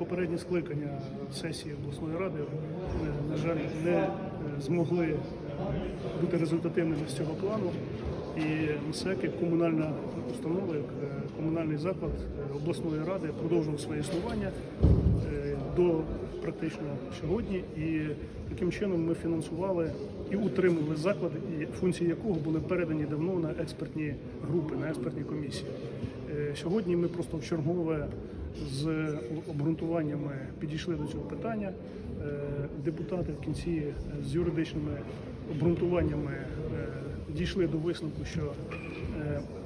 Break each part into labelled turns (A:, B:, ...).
A: попередні скликання сесії обласної ради, на жаль, не е, змогли бути результативними з цього плану. І МСЕК, як комунальна установа, як е, комунальний заклад е, обласної ради продовжував своє існування до практично сьогодні. І таким чином ми фінансували і утримували заклад, і функції якого були передані давно на експертні групи, на експертні комісії. Е, Сьогодні ми просто в чергове з обґрунтуваннями підійшли до цього питання. Е, Депутати в кінці з юридичними обґрунтуваннями е, дійшли до висновку, що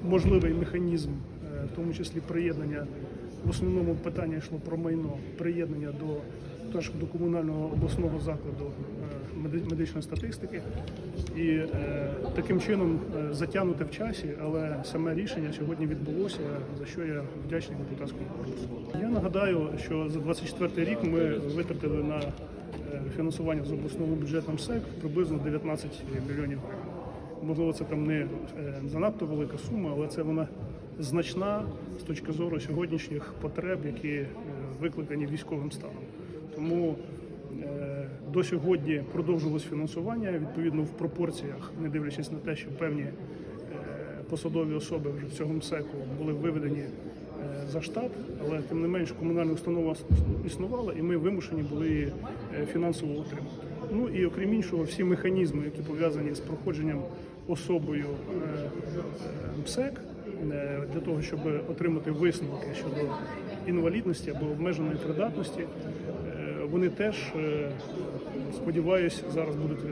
A: можливий механізм, в тому числі приєднання, в основному питання йшло про майно, приєднання до теж до комунального обласного закладу е, медичної статистики і е, таким чином е, затягнути в часі, але саме рішення сьогодні відбулося, за що я вдячний депутатському корпусу. Я нагадаю, що за 24 рік ми витратили на е, фінансування з обласного бюджету МСЕК приблизно 19 мільйонів гривень. Можливо, це там не занадто велика сума, але це вона значна з точки зору сьогоднішніх потреб, які е, викликані військовим станом. Тому е, до сьогодні продовжилось фінансування відповідно в пропорціях, не дивлячись на те, що певні е, посадові особи вже в цьому МСЕКу були виведені за штат, але тим не менш комунальна установа існувала, і ми вимушені були фінансово утримати. Ну і окрім іншого, всі механізми, які пов'язані з проходженням особою МСЕК, для того, щоб отримати висновки щодо інвалідності або обмеженої придатності, е, вони теж, е, сподіваюся, зараз будуть е,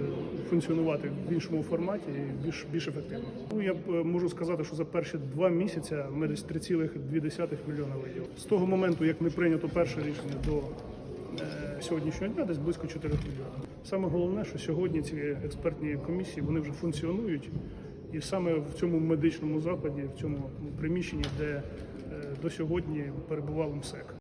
A: функціонувати в іншому форматі і більш, більш ефективно. Ну, я е, можу сказати, що за перші два місяці ми десь 3,2 мільйона виділили. З того моменту, як не прийнято перше рішення до е, сьогоднішнього дня, десь близько 4 мільйонів. Саме головне, що сьогодні ці експертні комісії вони вже функціонують, і саме в цьому медичному закладі, в цьому приміщенні, де е, до сьогодні перебував МСЕК.